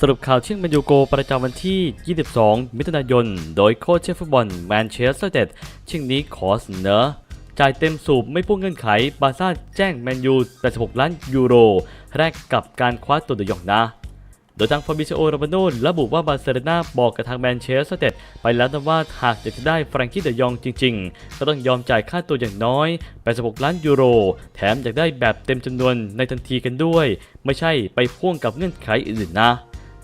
สรุปข่าวเชียงแมนยูโกประจำวันที่ 22 มิถุนายน โดยโค้ชเชฟฟุตบอลแมนเชสเตอร์เดดเชิงนี้ขอเสนอจ่ายเต็มสูบไม่พุ่งเงื่อนไข บาซ่าแจ้งแมนยู 86 ล้านยูโร แรกกับการคว้าตัวเดยองนะ โดยทางฟาบิซิโอโรมาโนระบุว่าบาร์เซโลนาบอกกับทางแมนเชสเตอร์เดดไปแล้วนะว่าหากอยากจะได้แฟรงกี้เดยองจริง ๆ ก็ต้องยอมจ่ายค่าตัวอย่างน้อย 86 ล้านยูโร แถมอยากได้แบบเต็มจำนวนในทันทีกันด้วย ไม่ใช่ไปพ่วงกับเงื่อนไขอื่นๆนะ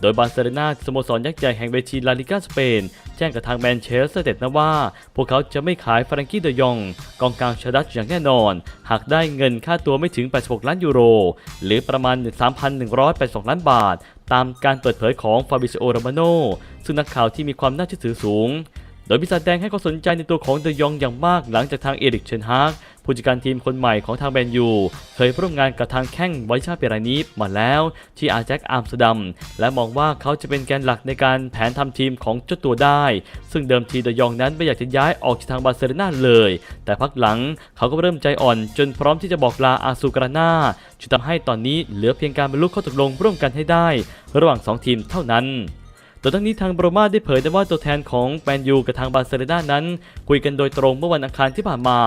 โดยบาร์เซโลนาสโมสรยักษ์ใหญ่แห่งเวทีลาลิกาสเปน แจ้งกับทางแมนเชสเตอร์เดดนะว่า พวกเขาจะไม่ขายฟรังกี้เดยอง กองกลางชาดัชอย่างแน่นอน หากได้เงินค่าตัวไม่ถึง 86 ล้านยูโร หรือประมาณ 3,182 ล้านบาท ตามการเปิดเผยของฟาบิซโอโรมาโนซึ่งนักข่าวที่มีความน่าเชื่อถือสูง โดยปีศาจแดงให้ความสนใจในตัวของเดยองอย่างมากหลังจากทางเอริกเชนฮาก ผู้จัดการทีมคนใหม่ของทางแมนยูเคยร่วมงานกับทางแข้งไวชาเปรานี้มาแล้วที่อาแจ็คอาร์มสเตอร์ดัมและมองว่าเขาจะเป็นแกนหลักในการแผนทำทีมของเจ้าตัวได้ ซึ่งเดิมทีเดยองนั้นไม่อยากจะย้ายออกจากทางบาร์เซโลนาเลย แต่พักหลังเขาก็เริ่มใจอ่อนจนพร้อมที่จะบอกลาอาซูกราน่าจนทำให้ตอนนี้เหลือเพียงการบรรลุข้อตกลงร่วมกันให้ได้ ระหว่างสองทีมเท่านั้น โดยทั้งนี้ทางโบรมาได้เผยได้ว่าตัวแทนของแมนยูกับทางบาร์เซโลนานั้น คุยกันโดยตรงเมื่อวันอังคารที่ผ่านมา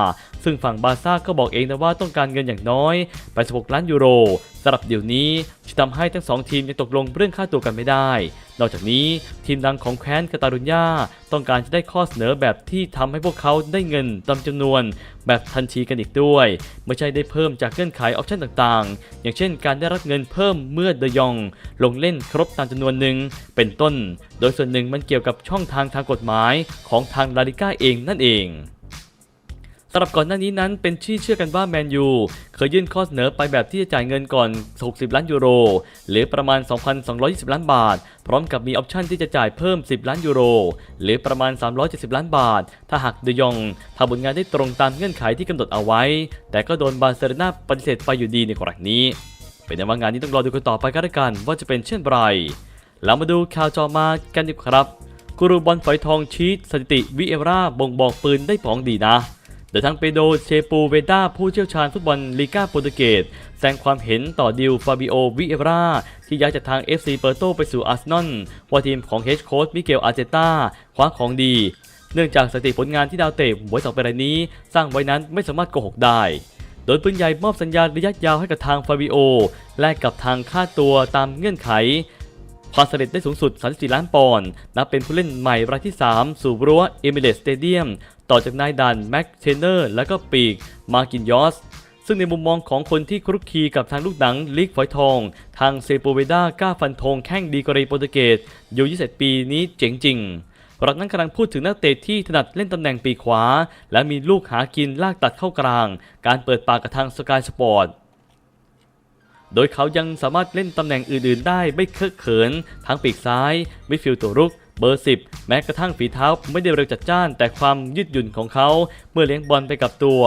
ซึ่งฝั่งบาร์ซ่าก็บอกเองนะว่าต้องการเงินอย่างน้อย86ล้านยูโรสำหรับเดี๋ยวนี้ จะทำให้ทั้งสองทีมยังตกลงเรื่องค่าตัวกันไม่ได้ นอกจากนี้ทีมดังของแคว้นกาตาลุญญาต้องการจะได้ข้อเสนอแบบที่ทำให้พวกเขาได้เงินตามจำนวน แบบทันทีกันอีกด้วย ไม่ใช่ได้เพิ่มจากเงื่อนไขออปชั่นต่างๆ อย่างเช่นการได้รับเงินเพิ่มเมื่อเดยอง ลงเล่นครบตามจำนวนหนึ่งเป็นต้น โดยส่วนหนึ่งมันเกี่ยวกับช่องทางทางกฎหมายของทางลาลิก้าเองนั่นเอง สำหรับก่อนหน้านี้นั้นเป็นที่เชื่อกันว่าแมนยูเคยยื่นข้อเสนอไปแบบที่จะจ่ายเงินก่อน 60 ล้านยูโร หรือประมาณ 2,220 ล้านบาท พร้อมกับมีออปชั่นที่จะจ่ายเพิ่ม 10 ล้านยูโร หรือประมาณ 370 ล้านบาท ถ้าหากเดยองทำผลงานได้ตรงตามเงื่อนไขที่กำหนดเอาไว้ แต่ก็โดนบาร์เซโลนาปฏิเสธไปอยู่ดีในกรณีนี้ เป็นนว่างานนี้ต้องรอดูกันต่อไปกันละกัน ว่าจะเป็นเช่นไรเรามาดูข่าวจอมากันดีกว่าครับกูรูบอลฝอยทองชีตสถิติวิเอราบ่งบอกปืนได้ของดีนะ โดยทางเปโดเชปูเวดาผู้เชี่ยวชาญฟุตบอลลีกาโปรตุเกสแสดงความเห็นต่อดิวฟาบิโอวิเอราที่ย้ายจากทาง FC เปอร์โตไปสู่อาร์เซนอลว่าทีมของเฮดโค้ชมิเกลอาร์เจตาคว้าของดี เนื่องจากสถิติผลงานที่ดาวเตะหวยสองเปรายนี้ สร้างไว้นั้นไม่สามารถโกหกได้โดยปืนใหญ่มอบสัญญาระยะยาวให้กับทางฟาบิโอ แลกกับทางค่าตัวตามเงื่อนไข ความสำเร็จได้สูงสุด 34 ล้านปอนด์นับเป็นผู้เล่นใหม่รายที่ 3 สู่รั้วเอมิเรตสเตเดียมต่อจากนายดันแม็กเทเนอร์และก็ปีกมากินยอสซึ่งในมุมมองของคนที่ครุกคลีกับทางลูกหนังลีกฝอยทอง ทางเซโปเวดากล้าฟันธงแข้งดีกรีโปรตุเกสอยู่21ปีนี้เจ๋งจริงรักนั้นกำลังพูดถึงนักเตะที่ถนัดเล่นตำแหน่งปีขวา และมีลูกหากินลากตัดเข้ากลาง การเปิดปากกับทางสกายสปอร์ต โดยเขายังสามารถเล่นตำแหน่งอื่นๆ ได้ไม่เคอะเขิน ทั้งปีกซ้ายมิดฟิลด์ตัวรุกเบอร์ 10 แม้กระทั่งฝีเท้าไม่ได้เร็วจัดจ้าน แต่ความยืดหยุ่นของเขาเมื่อเลี้ยงบอลไปกับตัว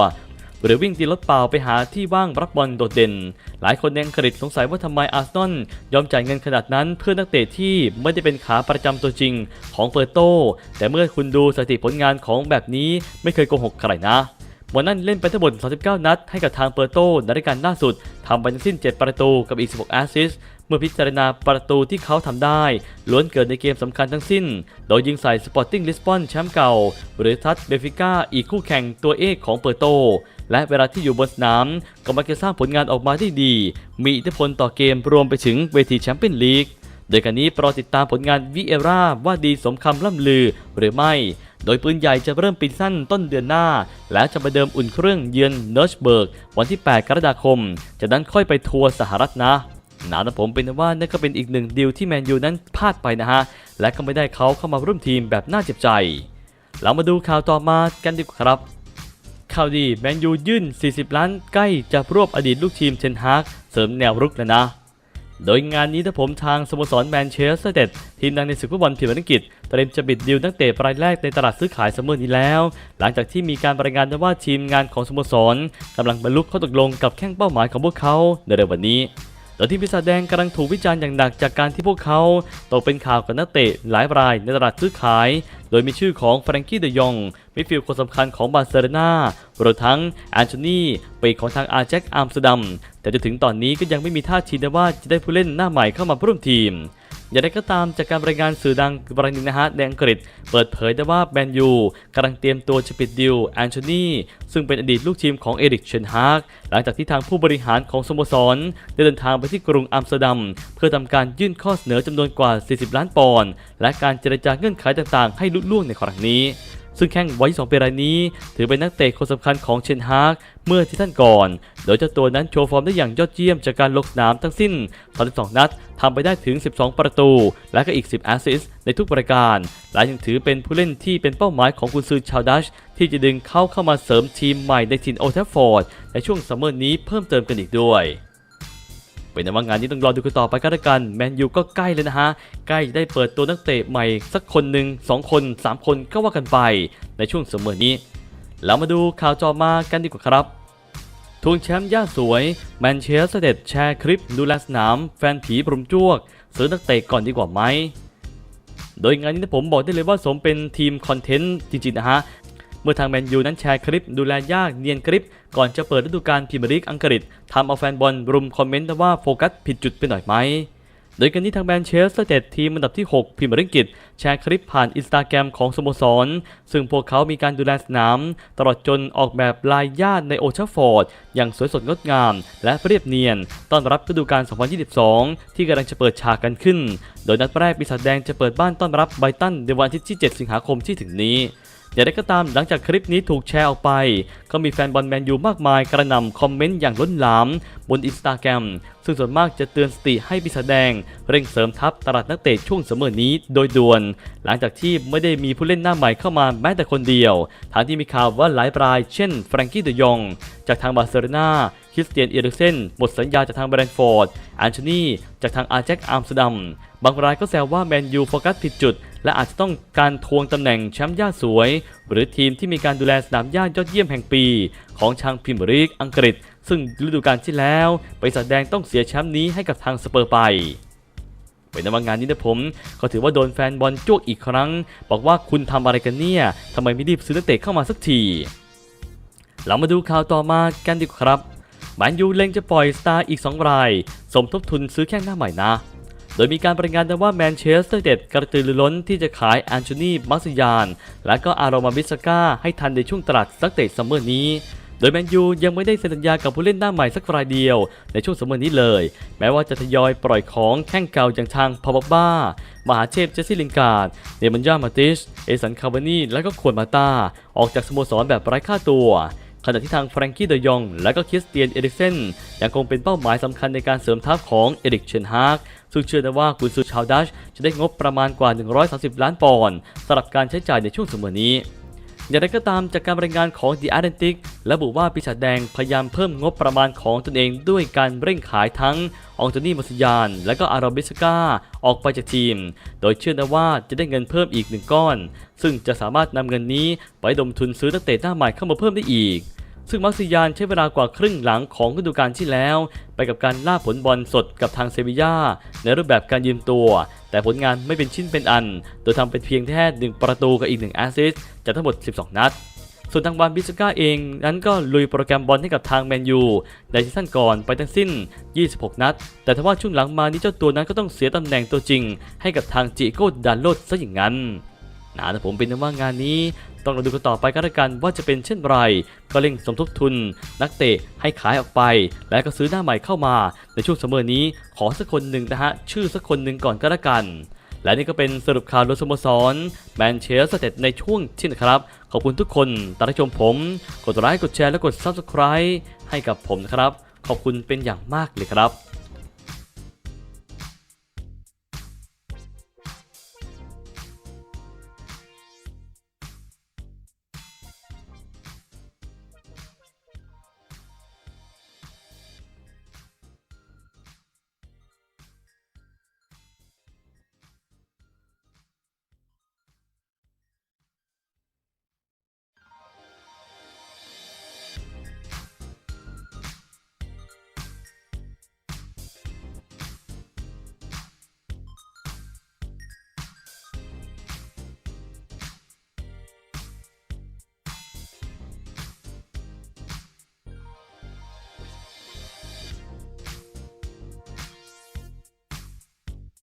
หรือวิ่งตีรถเปล่าไปหาที่ว่างรับบอลโดดเด่น หลายคนยังกริดสงสัยว่าทำไมอาร์เซนอลยอมจ่ายเงินขนาดนั้นเพื่อนักเตะที่ไม่ได้เป็นขาประจำตัวจริงของเปอร์โต แต่เมื่อคุณดูสถิติผลงานของแบบนี้ไม่เคยโกหกใครนะ วันนั้นเล่นไปทั้งหมด 39 นัดให้กับทางเปอร์โตในรายการล่าสุดทำไปทั้งสิ้น 7 ประตูกับอีก 16 แอสซิสต์เมื่อพิจารณาประตูที่เขาทำได้ ล้วนเกิดในเกมสำคัญทั้งสิ้น โดยยิงใส่สปอร์ติ้งลิสบอนแชมป์เก่า หรือทัตเบฟิก้าอีกคู่แข่งตัวเอกของเปอร์โต และเวลาที่อยู่บนสนามก็มักจะสร้างผลงานออกมาได้ดี มีอิทธิพลต่อเกมรวมไปถึงเวทีแชมเปี้ยนลีกโดยการนี้โปรติดตามผลงานวิเอราว่าดีสมคำล่ำลือหรือไม่ โดยปืนใหญ่จะเริ่มปีสั้นต้นเดือนหน้า และจะมาเดิมอุ่นเครื่องเยือนเนิร์ชเบิร์กวันที่ 8 กรกฎาคม จากนั้นค่อยไปทัวร์สหรัฐนะหนานะผมเป็นว่านั่นก็เป็นอีกหนึ่งดีลที่แมนยูนั้นพลาดไปนะฮะ และก็ไม่ได้เขาเข้ามาร่วมทีมแบบน่าเจ็บใจ เรามาดูข่าวต่อมากันดีกว่าครับข่าวดีแมนยูยื่น 40 ล้านใกล้จะรวบอดีตลูกทีมเชนฮากเสริมแนวรุกแล้วนะ โดยงานนี้ถ้าผมทางสโมสรแมนเชสเตอร์เดดทีมดังในศึกฟุตบอลพรีเมียร์ลีกอังกฤษเตรียมจะบิดดิวนักเตะรายแรกในตลาดซื้อขายซัมเมอร์นี้แล้ว หลังจากที่มีการรายงานว่าทีมงานของสโมสรกำลังบรรลุข้อตกลงกับแข้งเป้าหมายของพวกเขาในเร็ววันนี้ โดยที่ปีศาจแดงกำลังถูกวิจารณ์อย่างหนักจากการที่พวกเขาตกเป็นข่าวกับนักเตะหลายรายในตลาดซื้อขาย โดยมีชื่อของแฟรงกี้เดยองมิดฟิลด์คนสำคัญของบาร์เซโลนารวมทั้งแอนโทนีปีกของทางอาร์แจ็คอัมสเตอร์ดัม แต่จนถึงตอนนี้ก็ยังไม่มีท่าทีนะว่าจะได้ผู้เล่นหน้าใหม่เข้ามาร่วมทีม อย่างไรก็ตามจากการรายงานสื่อดังรายหนึ่งนะฮะในอังกฤษ เปิดเผยได้ว่าแมนยูกำลังเตรียมตัวจะปิดดิวแอนโทนีซึ่งเป็นอดีตลูกทีมของเอริกเชนฮากหลังจากที่ทางผู้บริหารของสโมสร ได้เดินทางไปที่กรุงอัมสเตอร์ดัม เพื่อทำการยื่นข้อเสนอจำนวนกว่า 40 ล้านปอนด์และการเจรจาเงื่อนไขต่างๆ ให้ลุล่วงในครั้งนี้ ซึ่งแข้งวัย2ปีรายนี้ ถือเป็นนักเตะคนสำคัญของเชนฮากเมื่อที่ท่านก่อน โดยเจ้าตัวนั้นโชว์ฟอร์มได้อย่างยอดเยี่ยมจากการลงสนามทั้งสิ้น 32 นัดทำไปได้ถึง 12 ประตู และก็อีก 10 แอสซิสต์ในทุกปรายการ และยังถือเป็นผู้เล่นที่เป็นเป้าหมายของกุนซือชาวดัช ที่จะดึงเข้าเข้ามาเสริมทีมใหม่ในทีมโอลด์แทฟฟอร์ดในช่วงซัมเมอร์นี้เพิ่มเติมกันอีกด้วย เป็นว่างานนี้ต้องรอดูกันต่อไปกันแล้วกันแมนยูก็ใกล้เลยนะฮะ ใกล้จะได้เปิดตัวนักเตะใหม่สักคนหนึ่งสองคน 3 คนก็ว่ากันไปในช่วงเสมอนี้แล้วมาดูข่าวจอมากันดีกว่าครับทวงแชมป์ย่าสวย แมนเชสเตอร์แชร์คลิปดูแลสนาม แฟนผีปรุมจวก ซื้อนักเตะก่อนดีกว่าไหม โดยงานนี้ผมบอกได้เลยว่าสมเป็นทีมคอนเทนต์จริงๆนะฮะ มื่อทางแมนยูนั้นแชร์คลิปดูแลยากเนียนกริป ก่อนจะเปิดฤดูกาลพรีเมียร์ลีกอังกฤษทำเอาแฟนบอลรุมคอมเมนต์ว่าโฟกัสผิดจุดไปหน่อยไหมโดยกันที่ทางแมนเชสเตอร์เตทีมอันดับที่ 6พรีเมียร์ลีกอังกฤษแชร์คลิปผ่านอินสตาแกรมของสโมสร ซึ่งพวกเขามีการดูแลสนาม ตลอดจนออกแบบลายญาติในโอชาฟอร์ด อย่างสวยสดงดงาม และเรียบเนียน ต้อนรับฤดูกาล 2022 ที่กำลังจะเปิดฉากกันขึ้น โดยนัดแรกปีศาจแดงจะเปิดบ้านต้อนรับไบตันในวันอาทิตย์ที่ 7 สิงหาคมที่ถึงนี้ อย่างไรก็ตามหลังจากคลิปนี้ถูกแชร์ออกไป ก็มีแฟนบอลแมนยูมากมายกระหน่ำคอมเมนต์อย่างล้นหลาม บนอินสตาแกรมซึ่งส่วนมากจะเตือนสติให้ปีศาจแดง เร่งเสริมทัพตลาดนักเตะช่วงเสมอนี้โดยด่วน หลังจากที่ไม่ได้มีผู้เล่นหน้าใหม่เข้ามาแม้แต่คนเดียวทางที่มีข่าวว่าหลายราย เช่นแฟรงกี้เดยอง จากทางบาร์เซโลนาคริสเตียนเอริกเซนหมดสัญญาจากทางแบรนฟอร์ดแอนโทนีจากทางอาร์แจ็คอัมสเตอร์ดัมบางรายก็แซวว่าแมนยูโฟกัสผิดจุด และอาจจะต้องการทวงตำแหน่งแชมป์ย่าสวย หรือทีมที่มีการดูแลสนามหญ้ายอดเยี่ยมแห่งปี ของชางพรีเมียร์ลีกอังกฤษ ซึ่งฤดูกาลที่แล้วบริษัทแดงต้องเสียแชมป์นี้ให้กับทางสเปอร์ไปเป็นนวันงานนี้นะผม ก็ถือว่าโดนแฟนบอลจ้วกอีกครั้ง บอกว่าคุณทำอะไรกันเนี่ยทำไมไม่รีบซื้อนักเตะเข้ามาสักทีเรามาดูข่าวต่อมากันดีกว่าครับแมนยูเล็งจะปล่อยสตาร์อีก 2 ราย สมทบทุนซื้อแข้งหน้าใหม่นะ โดยมีการรายงานนว่าแมนเชสเตอร์เด็ดกระตือรือร้นที่จะขายแอนโทนีมัสยาน และก็อารมาบิสก้าให้ทันในช่วงตลาดนักเตะซัมเมอร์นี้โดยแมนยูยังไม่ได้เซ็นสัญญากับผู้เล่นหน้าใหม่สักรายเดียว ในช่วงซัมเมอร์นี้เลย แม้ว่าจะทยอยปล่อยของแข้งเก่าอย่างทางพาวบ้า มหาเทพเจสซี่ลินการ์ดเดมันยามาติช เอสันคาร์บานีและก็ควรมาตา ออกจากสโมสรแบบไร้ค่าตัวขณะที่ทางแฟรงกี้เดยอง และก็คริสเตียนเอริกเซนยังคงเป็นเป้าหมายสำคัญในการเสริมทัพของเอริกเชนฮาก ซึ่งเชื่อได้ว่ากุนซือชาวดัชจะได้งบประมาณกว่า 130 ล้านปอนด์สำหรับการใช้จ่ายในช่วงเสมอนี้อย่างไรก็ตามจากการรายงานของ The Atlantic ระบุว่าปีศาจแดงพยายามเพิ่มงบประมาณของตนเองด้วยการเร่งขายทั้งอองโตนี่มัสยาน และก็อาราบิสกาออกไปจากทีม โดยเชื่อนะว่าจะได้เงินเพิ่มอีกหนึ่งก้อน ซึ่งจะสามารถนำเงินนี้ไปดมทุนซื้อนักเตะหน้าใหม่เข้ามาเพิ่มได้อีก ซึ่งมักซิยานใช้เวลากว่าครึ่งหลังของฤดูกาลที่แล้ว ไปกับการล่าผลบอลสดกับทางเซบีย่าในรูปแบบการยืมตัว แต่ผลงานไม่เป็นชิ้นเป็นอัน โดยทำเป็นเพียงแค่หนึ่งประตูกับอีกหนึ่งแอสซิสต์จากทั้งหมด 12 นัดส่วนทางบานบิสก้าเองนั้นก็ลุยโปรแกรมบอลให้กับทางแมนยูในซีซั่นก่อนไปทั้งสิ้น 26 นัด แต่ทว่าช่วงหลังมานี้เจ้าตัวนั้นก็ต้องเสียตำแหน่งตัวจริง ให้กับทางจิโก้ดานโลดซะอย่างนั้น นะแต่ผมเป็นว่างานนี้ต้องรอดูกันต่อไปกันละกันว่าจะเป็นเช่นไร ก็เร่งสมทบทุน นักเตะให้ขายออกไป แล้วก็ซื้อหน้าใหม่เข้ามา ในช่วงเสมอนี้ขอสักคนหนึ่งนะฮะชื่อสักคนหนึ่งก่อนก็แล้วกัน และนี่ก็เป็นสรุปข่าวโดยสโมสรแมนเชสเตอร์ในช่วงที่นครับ ขอบคุณทุกคนตามชมผม กดไลค์กดแชร์และกด Subscribe ให้กับผมนะครับ ขอบคุณเป็นอย่างมากเลยครับ